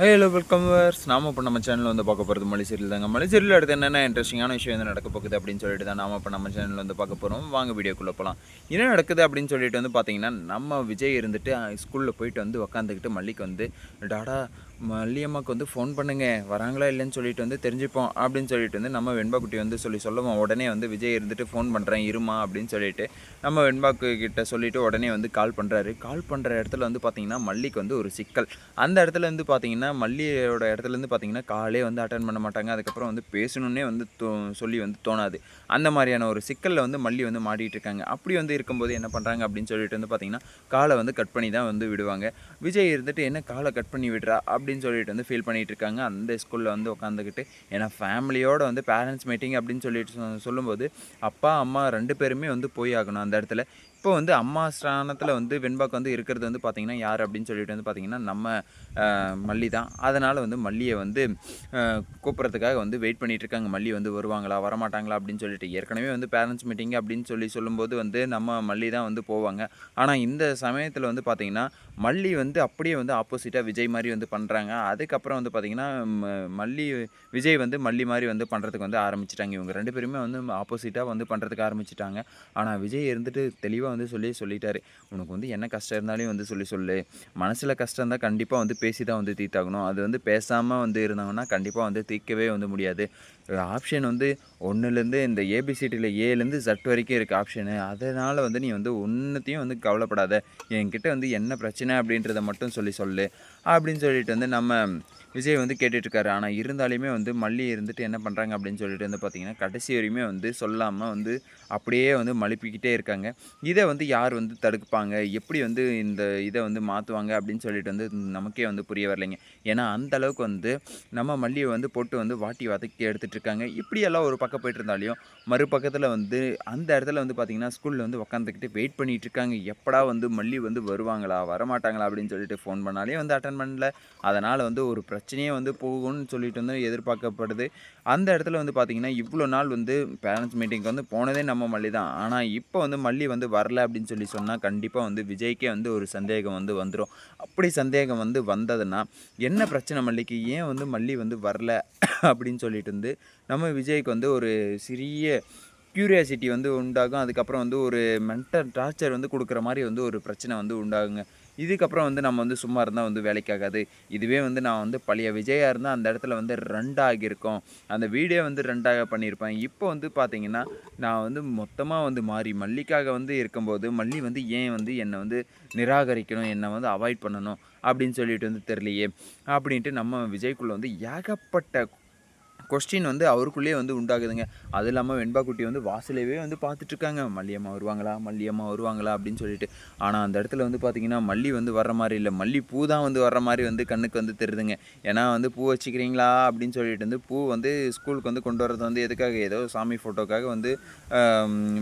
Hello welcome verse நாம இப்போ நம்ம சேனலில் வந்து பார்க்க போகிறது மலைசீரியல் தாங்க. மலைசீரியல் அடுத்து என்னென்ன இன்ட்ரெஸ்டிங்கான விஷயம் வந்து நடக்க போகுது அப்படின்னு சொல்லிட்டு தான் நாம இப்போ நம்ம சேனலில் வந்து பார்க்க போகிறோம் வாங்க வீடியோக்குள்ளே போகலாம் என்ன நடக்குது அப்படின்னு சொல்லிட்டு வந்து பார்த்தீங்கன்னா நம்ம விஜய் இருந்துட்டு ஸ்கூலில் போயிட்டு வந்து உக்காந்துக்கிட்டு மல்லிக்கு வந்து டாடா மல்லியம்மாவுக்கு வந்து ஃபோன் பண்ணுங்க. வராங்களா இல்லைன்னு சொல்லிட்டு வந்து தெரிஞ்சுப்போம். அப்படின்னு சொல்லிட்டு வந்து நம்ம வெண்பாக்குட்டி வந்து சொல்லி சொல்லுவோம். உடனே வந்து விஜய் இருந்துட்டு ஃபோன் பண்ணுறேன் இருமா அப்படின்னு சொல்லிட்டு நம்ம வெண்பாக்கு கிட்ட சொல்லிட்டு உடனே வந்து கால் பண்ணுறாரு கால் பண்ணுற இடத்துல வந்து பார்த்தீங்கன்னா மல்லிக்கு வந்து ஒரு சிக்கல். அந்த இடத்துல வந்து பார்த்தீங்கன்னா மல்லியோட இடத்துல இருந்து பார்த்தீங்கன்னா காலே வந்து அட்டன் பண்ண மாட்டாங்க. அதுக்கப்புறம் வந்து பேசணுன்னே வந்து தோ சொல்லி வந்து தோணாது. அந்த மாதிரியான ஒரு சிக்கலில் வந்து மல்லி வந்து மாட்டிகிட்டு இருக்காங்க. அப்படி வந்து இருக்கும்போது என்ன பண்ணுறாங்க அப்படின்னு சொல்லிட்டு வந்து பார்த்தீங்கன்னா காலை வந்து கட் பண்ணி தான் வந்து விடுவாங்க. விஜய் இருந்துட்டு என்ன காலை கட் பண்ணி விடுறா? அப்படின்னு சொல்லிட்டு வந்து ஃபீல் பண்ணிகிட்டு இருக்காங்க. அந்த ஸ்கூலில் வந்து உட்காந்துக்கிட்டு ஏன்னா ஃபேமிலியோட வந்து பேரண்ட்ஸ் மீட்டிங் அப்படின்னு சொல்லிட்டு சொ- சொல்லும்போது அப்பா அம்மா ரெண்டு பேருமே வந்து போய் ஆகணும் அந்த இடத்துல. இப்போ வந்து அம்மா ஸ்தானத்தில் வந்து வெண்பாக்கு வந்து இருக்கிறது வந்து பார்த்திங்கன்னா யார் அப்படின்னு சொல்லிட்டு வந்து பார்த்திங்கன்னா நம்ம மல்லி தான். அதனால் வந்து மல்லியை வந்து கூப்பிட்றதுக்காக வந்து வெயிட் பண்ணிகிட்டு இருக்காங்க. மல்லி வந்து வருவாங்களா வரமாட்டாங்களா அப்படின்னு சொல்லிட்டு. ஏற்கனவே வந்து பேரண்ட்ஸ் மீட்டிங் அப்படின்னு சொல்லி சொல்லும்போது வந்து நம்ம மல்லி தான் வந்து போவாங்க. ஆனால் இந்த சமயத்தில் வந்து பார்த்திங்கன்னா மல்லி வந்து அப்படியே வந்து ஆப்போசிட்டாக விஜய் மாதிரி வந்து பண்ணுறாங்க அதுக்கப்புறம் வந்து பார்த்திங்கன்னா ம- மல்லி விஜய் வந்து மல்லி மாதிரி வந்து பண்ணுறதுக்கு வந்து ஆரம்பிச்சிட்டாங்க. இவங்க ரெண்டு பேருமே வந்து ஆப்போசிட்டாக வந்து பண்ணுறதுக்கு ஆரம்பிச்சிட்டாங்க. ஆனால் விஜய் இருந்துட்டு தெளிவாக வந்து சொல்லி சொல்லிட்டாரு. உனக்கு வந்து என்ன கஷ்டம் இருந்தாலும் வந்து சொல்லி சொல்லு. மனசில் கஷ்டம் இருந்தால் கண்டிப்பாக வந்து பேசி தான் வந்து தீர்த்தாகணும். அது வந்து பேசாமல் வந்து இருந்தாங்கன்னா கண்டிப்பாக வந்து தீர்க்கவே வந்து முடியாது. ஆப்ஷன் வந்து ஒன்றுலேருந்து இந்த ஏபிசிடியில் ஏலேருந்து சட் வரைக்கும் இருக்குது ஆப்ஷனு அதனால் வந்து நீ வந்து ஒன்றுத்தையும் வந்து கவலைப்படாத. என்கிட்ட வந்து என்ன பிரச்சனை அப்படின்றத மட்டும் சொல்லி சொல்லு. அப்படின்னு சொல்லிட்டு வந்து நம்ம விஜய் வந்து கேட்டுட்ருக்காரு ஆனால் இருந்தாலுமே வந்து மல்லி இருந்துட்டு என்ன பண்ணுறாங்க அப்படின்னு சொல்லிட்டு வந்து பார்த்திங்கன்னா கடைசி வரையுமே வந்து சொல்லாமல் வந்து அப்படியே வந்து மழுப்பிக்கிட்டே இருக்காங்க. இதை வந்து யார் வந்து தடுப்பாங்க? எப்படி வந்து இந்த இதை வந்து மாற்றுவாங்க அப்படின்னு சொல்லிட்டு வந்து நமக்கே வந்து புரிய வரலைங்க. ஏன்னா அந்த அளவுக்கு வந்து நம்ம மல்லியை வந்து போட்டு வந்து வாட்டி வதக்கி எடுத்துகிட்டு இருக்காங்க இப்படியெல்லாம் ஒரு பக்கம் போயிட்டு இருந்தாலையும் மறுபக்கத்தில் வந்து அந்த இடத்துல வந்து பார்த்தீங்கன்னா ஸ்கூலில் வந்து உட்காந்துக்கிட்டு வெயிட் பண்ணிட்டு இருக்காங்க எப்படா வந்து மல்லி வந்து வருவாங்களா வரமாட்டாங்களா அப்படின்னு சொல்லிட்டு ஃபோன் பண்ணாலே வந்து அட்டன் பண்ணல. அதனால் வந்து ஒரு பிரச்சனையே வந்து போகும்னு சொல்லிட்டு வந்து எதிர்பார்க்கப்படுது. அந்த இடத்துல வந்து பார்த்தீங்கன்னா இவ்வளோ நாள் வந்து பேரண்ட்ஸ் மீட்டிங்க்கு வந்து போனதே நம்ம மல்லி தான். ஆனால் இப்போ வந்து மல்லி வந்து வரல அப்படின்னு சொல்லி சொன்னால் கண்டிப்பாக வந்து விஜய்க்கே வந்து ஒரு சந்தேகம் வந்து வந்துடும் அப்படி சந்தேகம் வந்து வந்ததுன்னா என்ன பிரச்சனை மல்லிக்கு? ஏன் வந்து மல்லி வந்து வரல? அப்படின்னு சொல்லிட்டு வந்து நம்ம விஜய்க்கு வந்து ஒரு சிறிய க்யூரியாசிட்டி வந்து உண்டாகும். அதுக்கப்புறம் வந்து ஒரு மென்டல் டார்ச்சர் வந்து கொடுக்குற மாதிரி வந்து ஒரு பிரச்சனை வந்து உண்டாகுங்க. இதுக்கப்புறம் வந்து நம்ம வந்து சும்மா இருந்தால் வந்து வேலைக்காகாது இதுவே வந்து நான் வந்து பழைய விஜயாக இருந்தால் அந்த இடத்துல வந்து ரெண்டாகியிருக்கோம் அந்த வீடியோ வந்து ரெண்டாக பண்ணியிருப்பேன். இப்போ வந்து பார்த்தீங்கன்னா நான் வந்து மொத்தமாக வந்து மாறி மல்லிக்காக வந்து இருக்கும்போது மல்லி வந்து ஏன் வந்து என்னை வந்து நிராகரிக்கணும்? என்னை வந்து அவாய்ட் பண்ணணும்? அப்படின்னு சொல்லிட்டு வந்து தெரியலையே. அப்படின்ட்டு நம்ம விஜய்க்குள்ளே வந்து ஏகப்பட்ட கொஸ்டின் வந்து அவருக்குள்ளேயே வந்து உண்டாகுதுங்க. அது இல்லாமல் வெண்பா குட்டி வந்து வாசலவே வந்து பார்த்துட்ருக்காங்க. மல்லியம்மா வருவாங்களா? மல்லியம்மா வருவாங்களா? அப்படின்னு சொல்லிட்டு. ஆனால் அந்த இடத்துல வந்து பார்த்தீங்கன்னா மல்லி வந்து வர்ற மாதிரி இல்லை. மல்லி பூ தான் வந்து வர்ற மாதிரி வந்து கண்ணுக்கு வந்து தெரியுதுங்க. ஏன்னா வந்து பூ வச்சுக்கிறீங்களா? அப்படின்னு சொல்லிட்டு வந்து பூ வந்து ஸ்கூலுக்கு வந்து கொண்டு வரது வந்து எதுக்காக? ஏதோ சாமி ஃபோட்டோக்காக வந்து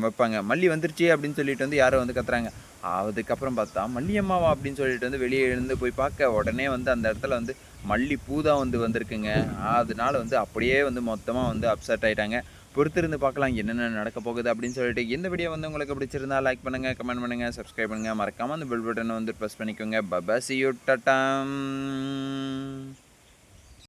வைப்பாங்க. மல்லி வந்துருச்சு அப்படின்னு சொல்லிட்டு வந்து யாரோ வந்து கத்துறாங்க. அதுக்கப்புறம் பார்த்தா மல்லியம்மாவா அப்படின்னு சொல்லிட்டு வந்து வெளியே எழுந்து போய் பார்க்க உடனே வந்து அந்த இடத்துல வந்து மல்லி தான் வந்து வந்திருக்குங்க. அதனால வந்து அப்படியே வந்து மொத்தமாக வந்து அப்செட் ஆகிட்டாங்க பொறுத்திருந்து பார்க்கலாம் என்னென்ன நடக்க போகுது அப்படின்னு சொல்லிட்டு இந்த வீடியோ வந்து உங்களுக்கு பிடிச்சிருந்தா லைக் பண்ணுங்கள் கமெண்ட் பண்ணுங்கள் சப்ஸ்கிரைப் பண்ணுங்கள் மறக்காமல் அந்த பெல் பட்டனை வந்து ப்ரெஸ் பண்ணிக்கோங்க. Baba C you டட்டாம்